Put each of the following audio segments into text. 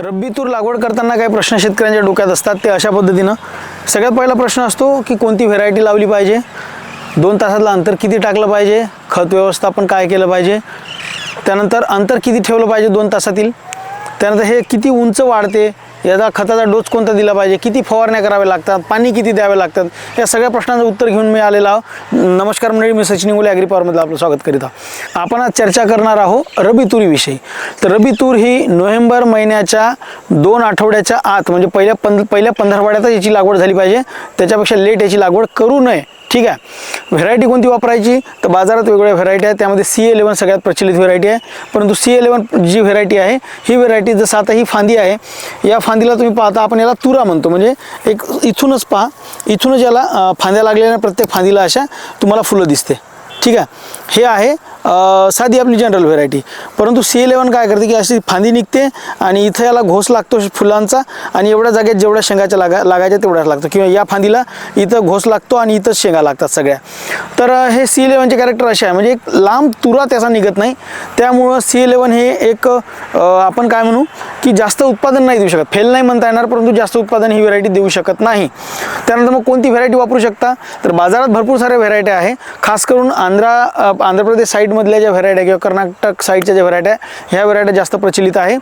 रब्बी तूर लागवड करताना काही प्रश्न शेतकऱ्यांच्या डोक्यात असतात ते अशा पद्धतीनं. सगळ्यात पहिला प्रश्न असतो की कोणती व्हेरायटी लावली पाहिजे? दोन तासातलं अंतर किती टाकलं पाहिजे? खत व्यवस्थापन काय केलं पाहिजे? त्यानंतर अंतर किती ठेवलं पाहिजे दोन तासातील? त्यानंतर हे किती उंच वाढते? याचा खताचा डोस कोणता दिला पाहिजे? किती फवारण्या कराव्या लागतात? पाणी किती द्यावे लागतात? या सगळ्या प्रश्नांचं उत्तर घेऊन मी आलेलो आहो. नमस्कार मंडळी मी सचिन इंगोले ॲग्री आपलं स्वागत करीत आहोत आपण आज चर्चा करणार आहोत रबी तुरीविषयी. तर रबी तूर ही नोव्हेंबर महिन्याच्या दोन आठवड्याच्या आत म्हणजे पहिल्या पंध पहिल्या पंधरवड्यातच याची लागवड झाली पाहिजे. त्याच्यापेक्षा लेट याची लागवड करू नये. ठीक आहे. व्हेरायटी कोणती वापरायची? तर बाजारात वेगवेगळ्या व्हेरायटी आहेत. त्यामध्ये सी एलेवन सगळ्यात प्रचलित व्हेरायटी आहे. परंतु सी एलेवन जी व्हेरायटी आहे ही व्हेरायटी जसं आता ही फांदी आहे या फांदीला तुम्ही पाहता आपण याला तुरा म्हणतो. म्हणजे एक इथूनच पहा. इथूनच याला फांद्या लागलेल्या प्रत्येक फांदीला अशा तुम्हाला फुलं दिसते. ठीक आहे. हे आहे साधी आपली जनरल व्हेरायटी परंतु सी इलेवन काय करते की अशी फांदी निघते आणि इथं याला घोस लागतो फुलांचा आणि एवढ्या जागेत जेवढ्या शेंगाच्या लागा लागायच्या तेवढ्याच लागतं. किंवा या फांदीला इथं घोस लागतो आणि इथंच शेंगा लागतात सगळ्या. तर हे सी इलेवनचे कॅरेक्टर असे आहे. म्हणजे एक लांब तुरा त्याचा निघत नाही. त्यामुळं सी इलेवन हे एक आपण काय म्हणू की जास्त उत्पादन नाही देऊ शकत. फेल नाही म्हणता येणार परंतु जास्त उत्पादन ही व्हेरायटी देऊ शकत नाही. त्यानंतर मग कोणती व्हेरायटी वापरू शकता? तर बाजारात भरपूर साऱ्या व्हेरायटी आहे. खास करून आंध्रा आंध्र प्रदेश साईड साईडमधल्या ज्या व्हेरायटी किंवा कर्नाटक साईडच्या ज्या व्हरायट्या आहे ह्या व्हरायट्या जास्त प्रचलित आहे.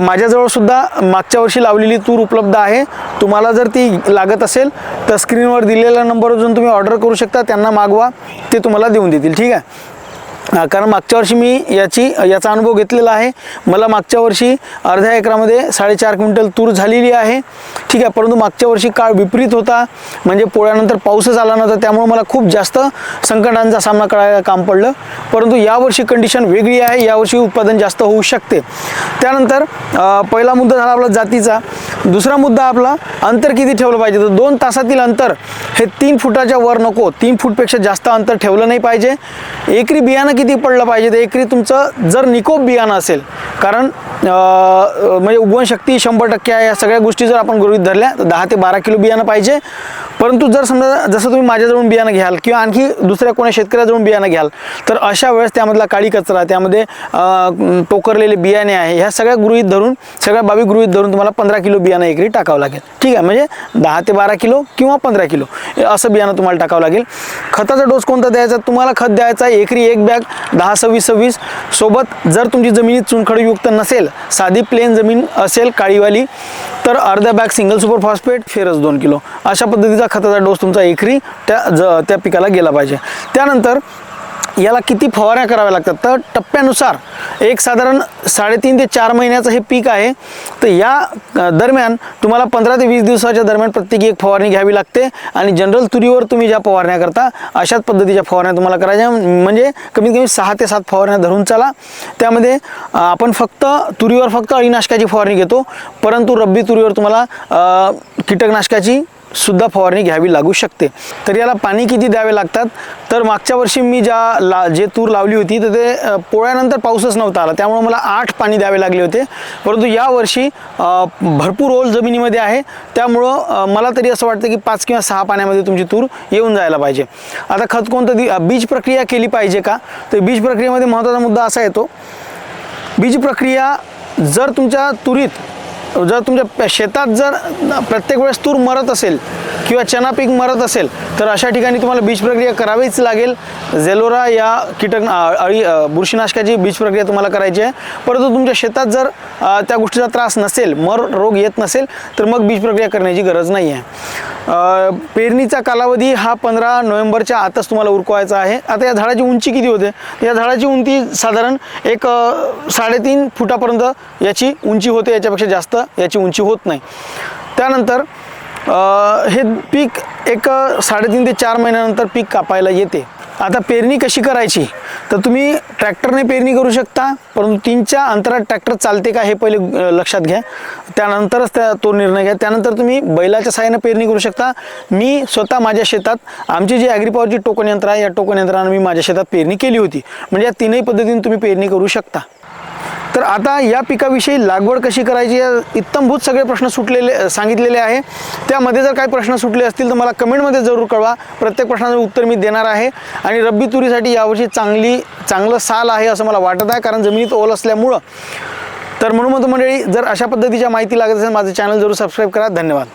माझ्याजवळसुद्धा मागच्या वर्षी लावलेली तूर उपलब्ध आहे. तुम्हाला जर ती लागत असेल तर स्क्रीनवर दिलेल्या नंबरवर जाऊन तुम्ही ऑर्डर करू शकता. त्यांना मागवा ते तुम्हाला देऊन देतील. ठीक आहे? कारण मागच्या वर्षी मी याची याचा अनुभव घेतलेला आहे. मला मागच्या वर्षी अर्ध्या एकरामध्ये साडेचार क्विंटल तूर झालेली आहे. ठीक आहे? परंतु मागच्या वर्षी काळ विपरीत होता. म्हणजे पोळ्यानंतर पाऊसच आला नव्हता. त्यामुळे मला खूप जास्त संकटांचा सामना करायला काम पडलं. परंतु यावर्षी कंडिशन वेगळी आहे यावर्षी उत्पादन जास्त होऊ शकते. त्यानंतर पहिला मुद्दा झाला आपला जातीचा. दुसरा मुद्दा आपला अंतर किती ठेवलं पाहिजे? तर दोन तासातील अंतर हे तीन फुटाच्या वर नको. तीन फूटपेक्षा जास्त अंतर ठेवलं नाही पाहिजे. एकरी बियाणं किती पडलं पाहिजे? तर एकरी तुमचं जर निकोप बियाणं असेल कारण म्हणजे म्हणजे उगवणशक्ती शंभर टक्के आहे या सगळ्या गोष्टी जर आपण गृहित धरल्या तर दहा ते बारा किलो बियाणं पाहिजे. परंतु जर समजा जसं तुम्ही माझ्याजवळून बियाणं घ्याल किंवा आणखी दुसऱ्या कोणा शेतकऱ्याजवळून बियाणं घ्याल तर अशा वेळेस त्यामधला काळी कचरा त्यामध्ये टोकरलेले बियाणे आहे ह्या सगळ्या गृहित धरून सगळ्या बाबी गृहित धरून तुम्हाला पंधरा किलो बियाणं एकरी टाकावं लागेल. ठीक आहे म्हणजे दहा ते बारा किलो किंवा पंधरा किलो असं बियाणं तुम्हाला टाकावं लागेल. खताचा डोस कोणता द्यायचा? तुम्हाला खत द्यायचा आहे एकरी एक बॅग दहा सव्वीस सव्वीस. सोबत जर तुमची जमिनीत चुनखडीयुक्त नसेल साधी प्लेन जमीन असेल काळीवाली तर अर्ध्या बॅग सिंगल सुपर फॉस्फेट फेरच दोन किलो. अशा पद्धतीचा खताचा डोस तुमचा एकरी त्या ज त्या पिकाला गेला पाहिजे. त्यानंतर याला किती फवारण्या कराव्या लागतात? तर टप्प्यानुसार एक साधारण साडेतीन ते चार महिन्याचं हे पीक आहे. तर या दरम्यान तुम्हाला पंधरा ते वीस दिवसाच्या दरम्यान प्रत्येकी एक फवारणी घ्यावी लागते आणि जनरल तुरीवर तुम्ही ज्या फवारण्या करता अशाच पद्धतीच्या फवारण्या तुम्हाला करायच्या म्हणजे कमीत कमी सहा ते सात फवारण्या धरून चला. त्यामध्ये आपण फक्त तुरीवर फक्त अळीनाशकाची फवारणी घेतो परंतु रब्बी तुरीवर तुम्हाला कीटकनाशकाची सुद्धा फवारणी घ्यावी लागू शकते. तर याला पाणी किती द्यावे लागतात? तर मागच्या वर्षी मी ज्या ला जे तूर लावली होती तर ते पोळ्यानंतर पाऊसच नव्हता आला. त्यामुळे मला आठ पाणी द्यावे लागले होते. परंतु यावर्षी भरपूर ओल जमिनीमध्ये आहे. त्यामुळं मला तरी असं वाटतं की पाच किंवा सहा पाण्यामध्ये तुमची तूर येऊन जायला पाहिजे. आता खत कोणतं दि- बीज प्रक्रिया केली पाहिजे का? तर बीज प्रक्रियेमध्ये महत्त्वाचा मुद्दा असा येतो. बीज प्रक्रिया जर तुमच्या तुरीत जर तुमच्या शेतात जर प्रत्येक वेळेस तूर मरत असेल किंवा चना पीक मरत असेल तर अशा ठिकाणी तुम्हाला बीज प्रक्रिया करावीच लागेल. झेलोरा या कीटक अळी बुरशीनाशकाची बीज प्रक्रिया तुम्हाला करायची आहे. परंतु तुमच्या शेतात जर त्या गोष्टीचा त्रास नसेल मर रोग येत नसेल तर मग बीज प्रक्रिया करण्याची गरज नाही आहे पेरणीचा कालावधी हा पंधरा नोव्हेंबरच्या आतच तुम्हाला उरकवायचा आहे. आता या झाडाची उंची किती होते? या झाडाची उंची साधारण एक साडेतीन फुटापर्यंत याची उंची होते याच्यापेक्षा जास्त याची उंची होत नाही. त्यानंतर हे पीक एक साडेतीन ते चार महिन्यानंतर पीक कापायला येते. आता पेरणी कशी करायची? तर तुम्ही ट्रॅक्टरने पेरणी करू शकता परंतु तीनच्या अंतरात ट्रॅक्टर चालते का हे पहिले लक्षात घ्या. त्यानंतरच त्या तो निर्णय घ्या. त्यानंतर तुम्ही बैलाच्या साहाय्याने पेरणी करू शकता. मी स्वतः माझ्या शेतात आमची जी ॲग्रीपॉवरची टोकन यंत्र आहे या टोकन यंत्रानं मी माझ्या शेतात पेरणी केली होती. म्हणजे या तीनही पद्धतीने तुम्ही पेरणी करू शकता. तर आता या पिकाविषयी लागवड कशी करायची या इत्तमभूत सगळे प्रश्न सुटलेले सांगितलेले आहे. त्यामध्ये जर काही प्रश्न सुटले असतील तर मला कमेंटमध्ये जरूर कळवा. प्रत्येक प्रश्नाचं उत्तर मी देणार आहे. आणि रब्बी तुरीसाठी यावर्षी चांगली चांगलं साल आहे असं मला वाटत आहे कारण जमिनीत ओल असल्यामुळं. तर म्हणून मंडळी जर अशा पद्धतीच्या माहिती लागत असेल माझं चॅनल जरूर सबस्क्राईब करा. धन्यवाद.